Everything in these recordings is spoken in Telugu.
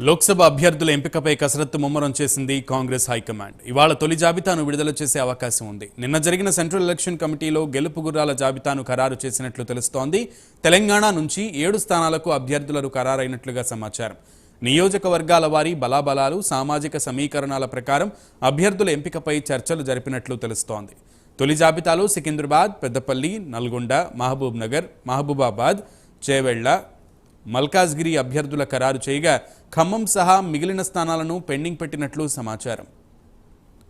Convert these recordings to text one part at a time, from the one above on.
లోక్సభ అభ్యర్థుల ఎంపికపై కసరత్తు ముమ్మరం చేసింది కాంగ్రెస్ హైకమాండ్. ఇవాళ తొలి జాబితాను విడుదల చేసే అవకాశం ఉంది. నిన్న జరిగిన సెంట్రల్ ఎలక్షన్ కమిటీలో గెలుపు గుర్రాల జాబితాను ఖరారు చేసినట్లు తెలుస్తోంది. తెలంగాణ నుంచి ఏడు స్థానాలకు అభ్యర్థులను ఖరారైనట్లుగా సమాచారం. నియోజకవర్గాల వారి బలాబలాలు సామాజిక సమీకరణాల ప్రకారం అభ్యర్థుల ఎంపికపై చర్చలు జరిపినట్లు తెలుస్తోంది. తొలి జాబితాలో సికింద్రాబాద్ పెద్దపల్లి నల్గొండ మహబూబ్ నగర్ మహబూబాబాద్ చేవెళ్ళ మల్కాజ్గిరి అభ్యర్థుల ఖరారు చేయగా ఖమ్మం సహా మిగిలిన స్థానాలను పెండింగ్ పెట్టినట్లు సమాచారం.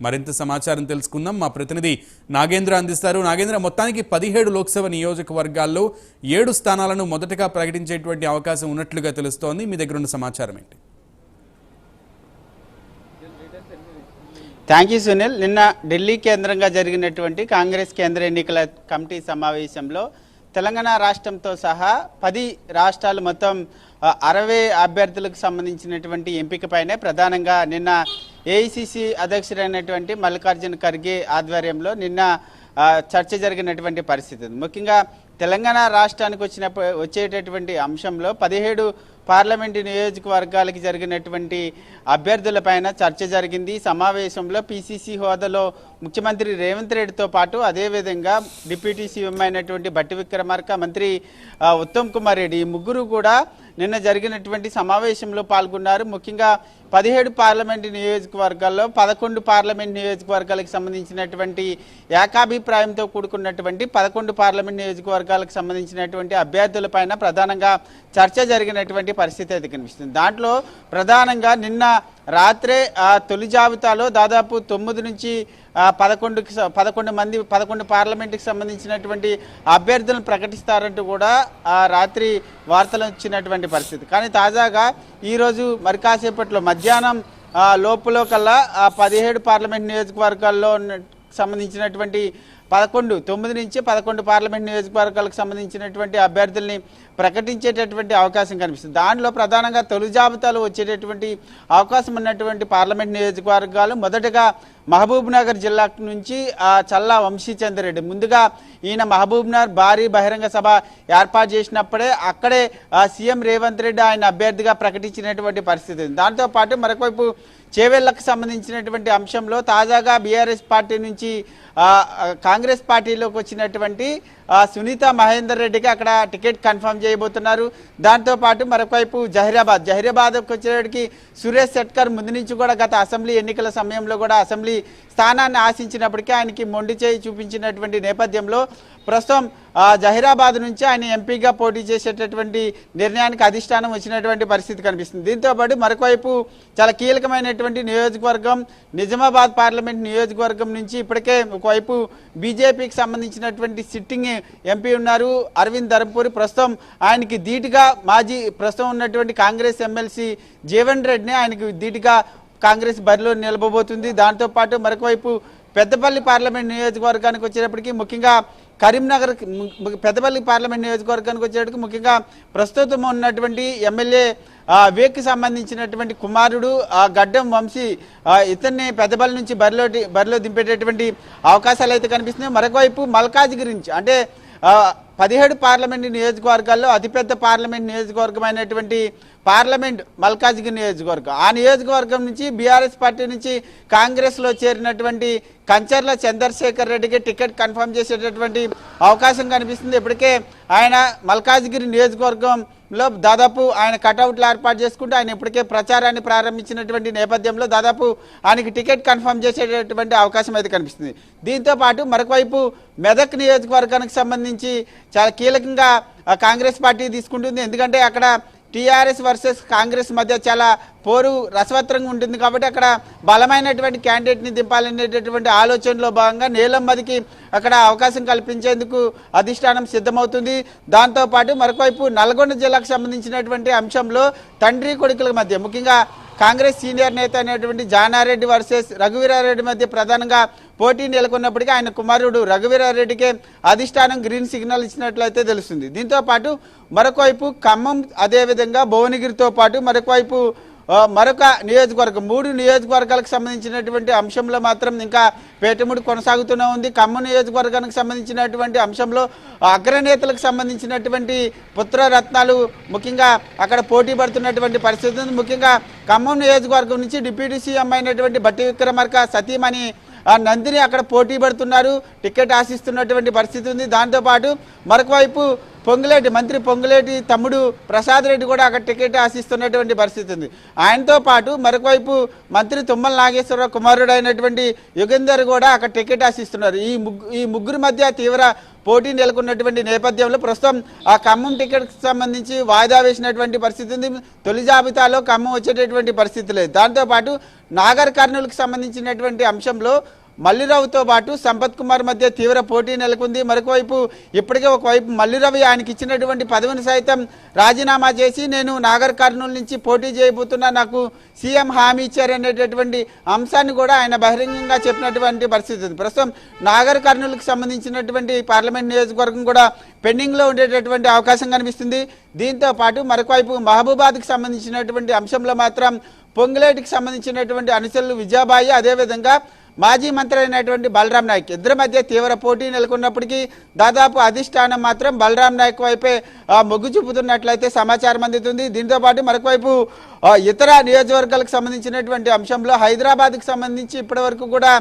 మరింత సమాచారం తెలుసుకుందాం. మా ప్రతినిధి నాగేంద్ర అందిస్తారు. నాగేంద్ర మొత్తానికి పదిహేడు లోక్సభ నియోజకవర్గాల్లో ఏడు స్థానాలను మొదటగా ప్రకటించేటువంటి అవకాశం ఉన్నట్లుగా తెలుస్తోంది. మీ దగ్గర ఉన్న సమాచారం ఏంటి? Thank you Sunil. నిన్న ఢిల్లీ కేంద్రంగా జరిగినటువంటి కాంగ్రెస్ కేంద్ర ఎన్నికల కమిటీ సమావేశంలో తెలంగాణ రాష్ట్రంతో సహా పది రాష్ట్రాలు మొత్తం అరవై అభ్యర్థులకు సంబంధించినటువంటి ఎంపికపైనే ప్రధానంగా నిన్న ఏఐసిసి అధ్యక్షుడైనటువంటి మల్లికార్జున ఖర్గే ఆధ్వర్యంలో నిన్న చర్చ జరిగినటువంటి పరిస్థితి ఉంది. ముఖ్యంగా తెలంగాణ రాష్ట్రానికి వచ్చినప్పుడు వచ్చేటటువంటి అంశంలో పదిహేడు పార్లమెంటు నియోజకవర్గాలకి జరిగినటువంటి అభ్యర్థులపైన చర్చ జరిగింది. సమావేశంలో పిసిసి హోదాలో ముఖ్యమంత్రి రేవంత్ రెడ్డితో పాటు అదేవిధంగా డిప్యూటీ సీఎం అయినటువంటి బట్టి విక్రమార్క మంత్రి ఉత్తమ్ కుమార్ రెడ్డి ఈ ముగ్గురు కూడా నిన్న జరిగినటువంటి సమావేశంలో పాల్గొన్నారు. ముఖ్యంగా పదిహేడు పార్లమెంటు నియోజకవర్గాల్లో పదకొండు పార్లమెంట్ నియోజకవర్గాలకు సంబంధించినటువంటి ఏకాభిప్రాయంతో కూడుకున్నటువంటి పదకొండు పార్లమెంట్ నియోజకవర్గాలకు సంబంధించినటువంటి అభ్యర్థులపైన ప్రధానంగా చర్చ జరిగినటువంటి పరిస్థితి అయితే కనిపిస్తుంది. దాంట్లో ప్రధానంగా నిన్న రాత్రే తొలి జాబితాలో దాదాపు తొమ్మిది నుంచి పదకొండుకి పదకొండు మంది పదకొండు పార్లమెంటుకి సంబంధించినటువంటి అభ్యర్థులను ప్రకటిస్తారంటూ కూడా ఆ రాత్రి వార్తలు వచ్చినటువంటి పరిస్థితి. కానీ తాజాగా ఈరోజు మరి కాసేపట్లో మధ్యాహ్నం లోపులో కల్లా పదిహేడు పార్లమెంట్ నియోజకవర్గాల్లో సంబంధించినటువంటి పదకొండు తొమ్మిది నుంచి పదకొండు పార్లమెంట్ నియోజకవర్గాలకు సంబంధించినటువంటి అభ్యర్థుల్ని ప్రకటించేటటువంటి అవకాశం కనిపిస్తుంది. దానిలో ప్రధానంగా తొలి జాబితాలు వచ్చేటటువంటి అవకాశం ఉన్నటువంటి పార్లమెంట్ నియోజకవర్గాలు మొదటగా మహబూబ్నగర్ జిల్లా నుంచి చల్లా వంశీచంద్రెడ్డి. ముందుగా ఈయన మహబూబ్నగర్ భారీ బహిరంగ సభ ఏర్పాటు చేసినప్పుడే అక్కడే సీఎం రేవంత్ రెడ్డి ఆయన అభ్యర్థిగా ప్రకటించినటువంటి పరిస్థితి ఉంది. దాంతోపాటు మరొకవైపు చేవేళ్ళకు సంబంధించినటువంటి అంశంలో తాజాగా బీఆర్ఎస్ పార్టీ నుంచి కాంగ్రెస్ పార్టీలోకి వచ్చినటువంటి సునీత మహేందర్ రెడ్డికి అక్కడ టికెట్ కన్ఫర్మ్ చేయబోతున్నారు. దాంతోపాటు మరొకవైపు జహీరాబాద్. జహీరాబాద్కి వచ్చేటికి సురేష్ సెట్కర్ ముందు నుంచి కూడా గత అసెంబ్లీ ఎన్నికల సమయంలో కూడా అసెంబ్లీ స్థానాన్ని ఆశించినప్పటికీ ఆయనకి మొండి చేయి చూపించినటువంటి నేపథ్యంలో ప్రస్తుతం జహీరాబాద్ నుంచి ఆయన ఎంపీగా పోటీ చేసేటటువంటి నిర్ణయానికి అధిష్టానం వచ్చినటువంటి పరిస్థితి కనిపిస్తుంది. దీంతోపాటు మరొకవైపు చాలా కీలకమైనటువంటి నియోజకవర్గం నిజామాబాద్ పార్లమెంట్ నియోజకవర్గం నుంచి ఇప్పటికే ఒకవైపు బీజేపీకి సంబంధించినటువంటి సిట్టింగ్ ఎంపీ ఉన్నారు అరవింద్ ధర్మపురి. ప్రస్తుతం ఆయనకి ధీటుగా మాజీ ప్రస్తుతం ఉన్నటువంటి కాంగ్రెస్ ఎమ్మెల్సీ జీవన్ రెడ్డిని ఆయనకి ధీటుగా కాంగ్రెస్ బరిలో నిలబోబోతుంది. దాంతోపాటు మరొకవైపు పెద్దపల్లి పార్లమెంట్ నియోజకవర్గానికి వచ్చేటప్పటికి ముఖ్యంగా కరీంనగర్ పెద్దపల్లి పార్లమెంట్ నియోజకవర్గానికి వచ్చేటప్పటికి ముఖ్యంగా ప్రస్తుతం ఉన్నటువంటి ఎమ్మెల్యే ఆ, సంబంధించినటువంటి కుమారుడు ఆ, గడ్డం వంశీ ఇతన్ని పెద్దపల్లి నుంచి బరిలో బరిలో దింపేటటువంటి అవకాశాలు అయితే కనిపిస్తున్నాయి. మరొకవైపు మల్కాజ్గిరి నుంచి అంటే పదిహేడు పార్లమెంట్ నియోజకవర్గాల్లో అతిపెద్ద పార్లమెంట్ నియోజకవర్గమైనటువంటి పార్లమెంట్ మల్కాజ్గిరి నియోజకవర్గం. ఆ నియోజకవర్గం నుంచి బీఆర్ఎస్ పార్టీ నుంచి కాంగ్రెస్లో చేరినటువంటి కంచర్ల చంద్రశేఖర్ రెడ్డికి టికెట్ కన్ఫర్మ్ చేసేటటువంటి అవకాశం కనిపిస్తుంది. ఇప్పటికే ఆయన మల్కాజ్గిరి నియోజకవర్గం లో దాదాపు ఆయన కటౌట్లు ఏర్పాటు చేసుకుంటూ ఆయన ఇప్పటికే ప్రచారాన్ని ప్రారంభించినటువంటి నేపథ్యంలో దాదాపు ఆయనకి టికెట్ కన్ఫర్మ్ చేసేటటువంటి అవకాశం అయితే కనిపిస్తుంది. దీంతో పాటు మరొకవైపు మెదక్ నియోజకవర్గానికి సంబంధించి చాలా కీలకంగా కాంగ్రెస్ పార్టీ తీసుకుంటుంది. ఎందుకంటే అక్కడ టీఆర్ఎస్ వర్సెస్ కాంగ్రెస్ మధ్య చాలా పోరు రసవత్రంగా ఉంటుంది కాబట్టి అక్కడ బలమైనటువంటి క్యాండిడేట్ని దింపాలనేటటువంటి ఆలోచనలో భాగంగా నీలమ్మదికి అక్కడ అవకాశం కల్పించేందుకు అధిష్టానం సిద్ధమవుతుంది. దాంతోపాటు మరొకవైపు నల్గొండ జిల్లాకు సంబంధించినటువంటి అంశంలో తండ్రి కొడుకుల మధ్య ముఖ్యంగా కాంగ్రెస్ సీనియర్ నేత అయినటువంటి జానారెడ్డి వర్సెస్ రఘువీరారెడ్డి మధ్య ప్రధానంగా పోటీ నెలకొన్నప్పటికీ ఆయన కుమారుడు రఘువీరారెడ్డికే అధిష్టానం గ్రీన్ సిగ్నల్ ఇచ్చినట్లయితే తెలుస్తుంది. దీంతో పాటు మరొక వైపు ఖమ్మం అదేవిధంగా భువనగిరితో పాటు మరొక వైపు మరొక నియోజకవర్గం మూడు నియోజకవర్గాలకు సంబంధించినటువంటి అంశంలో మాత్రం ఇంకా పేటముడి కొనసాగుతూనే ఉంది. ఖమ్మం నియోజకవర్గానికి సంబంధించినటువంటి అంశంలో అగ్రనేతలకు సంబంధించినటువంటి పుత్రరత్నాలు ముఖ్యంగా అక్కడ పోటీ పడుతున్నటువంటి పరిస్థితి ఉంది. ముఖ్యంగా ఖమ్మం నియోజకవర్గం నుంచి డిప్యూటీ సీఎం అయినటువంటి బట్టి విక్రమార్క సతీమణి నందిని అక్కడ పోటీ పడుతున్నారు టికెట్ ఆశిస్తున్నటువంటి పరిస్థితి ఉంది. దాంతోపాటు మరొక వైపు పొంగులేటి మంత్రి పొంగులేటి తమ్ముడు ప్రసాద్ రెడ్డి కూడా అక్కడ టికెట్ ఆశిస్తున్నటువంటి పరిస్థితి ఉంది. ఆయనతో పాటు మరొక వైపు మంత్రి తుమ్మల నాగేశ్వరరావు కుమారుడు అయినటువంటి యుగేందర్ కూడా అక్కడ టికెట్ ఆశిస్తున్నారు. ఈ ముగ్గు ఈ ముగ్గురు మధ్య తీవ్ర పోటీ నెలకొన్నటువంటి నేపథ్యంలో ప్రస్తుతం ఆ ఖమ్మం టికెట్కి సంబంధించి వాయిదా వేసినటువంటి పరిస్థితి ఉంది. తొలి జాబితాలో ఖమ్మం వచ్చేటటువంటి పరిస్థితి లేదు. దాంతోపాటు నాగర్ కర్నూలుకి సంబంధించినటువంటి అంశంలో మల్లిరావుతో పాటు సంపత్ కుమార్ మధ్య తీవ్ర పోటీ నెలకొంది. మరొకవైపు ఇప్పటికే ఒకవైపు మల్లిరావు ఆయనకి ఇచ్చినటువంటి పదవిని సైతం రాజీనామా చేసి నేను నాగర్ కర్నూలు నుంచి పోటీ చేయబోతున్నా నాకు సీఎం హామీ ఇచ్చారనేటటువంటి అంశాన్ని కూడా ఆయన బహిరంగంగా చెప్పినటువంటి పరిస్థితి ఉంది. ప్రస్తుతం నాగర్ కర్నూలుకు సంబంధించినటువంటి పార్లమెంట్ నియోజకవర్గం కూడా పెండింగ్లో ఉండేటటువంటి అవకాశం కనిపిస్తుంది. దీంతో పాటు మరొకవైపు మహబూబాద్కు సంబంధించినటువంటి అంశంలో మాత్రం పొంగులేటికి సంబంధించినటువంటి అనుచరులు విజయాబాయి అదేవిధంగా మాజీ మంత్రి అయినటువంటి బలరాం నాయక్ ఇద్దరి మధ్య తీవ్ర పోటీ నెలకొన్నప్పటికీ దాదాపు అధిష్టానం మాత్రం బలరాం నాయక్ వైపే మొగ్గు చూపుతున్నట్లయితే సమాచారం అందుతుంది. దీంతో పాటు మరొక వైపు ఇతర నియోజకవర్గాలకు సంబంధించినటువంటి అంశంలో హైదరాబాద్కు సంబంధించి ఇప్పటివరకు కూడా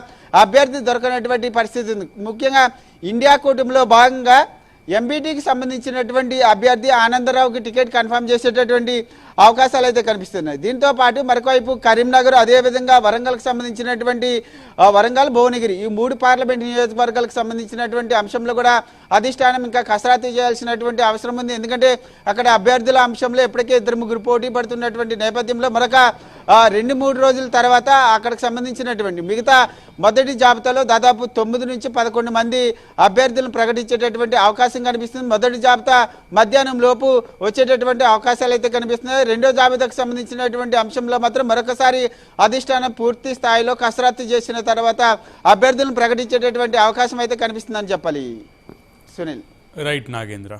అభ్యర్థి దొరకనటువంటి పరిస్థితి ఉంది. ముఖ్యంగా ఇండియా కూటమిలో భాగంగా ఎంబీటీకి సంబంధించినటువంటి అభ్యర్థి ఆనందరావుకి టికెట్ కన్ఫర్మ్ చేసేటటువంటి అవకాశాలు అయితే కనిపిస్తున్నాయి. దీంతో పాటు మరొకవైపు కరీంనగర్ అదేవిధంగా వరంగల్కి సంబంధించినటువంటి వరంగల్ భువనగిరి ఈ మూడు పార్లమెంట్ నియోజకవర్గాలకు సంబంధించినటువంటి అంశంలో కూడా అధిష్టానం ఇంకా కసరత్తు చేయాల్సినటువంటి అవసరం ఉంది. ఎందుకంటే అక్కడ అభ్యర్థుల అంశంలో ఇప్పటికే ఇద్దరు ముగ్గురు పోటీ పడుతున్నటువంటి నేపథ్యంలో మరొక రెండు మూడు రోజుల తర్వాత అక్కడికి సంబంధించినటువంటి మిగతా మొదటి జాబితాలో దాదాపు తొమ్మిది నుంచి పదకొండు మంది అభ్యర్థులను ప్రకటించేటటువంటి అవకాశం కనిపిస్తుంది. మొదటి జాబితా మధ్యాహ్నం లోపు వచ్చేటటువంటి అవకాశాలు అయితే కనిపిస్తున్నాయి. రెండో జాబితాకు సంబంధించినటువంటి అంశంలో మాత్రం మరొకసారి అధిష్టానం పూర్తి స్థాయిలో కసరత్తు చేసిన తర్వాత అభ్యర్థులను ప్రకటించేటటువంటి అవకాశం అయితే కనిపిస్తుందని చెప్పాలి. సునీల్. రైట్ నాగేంద్ర.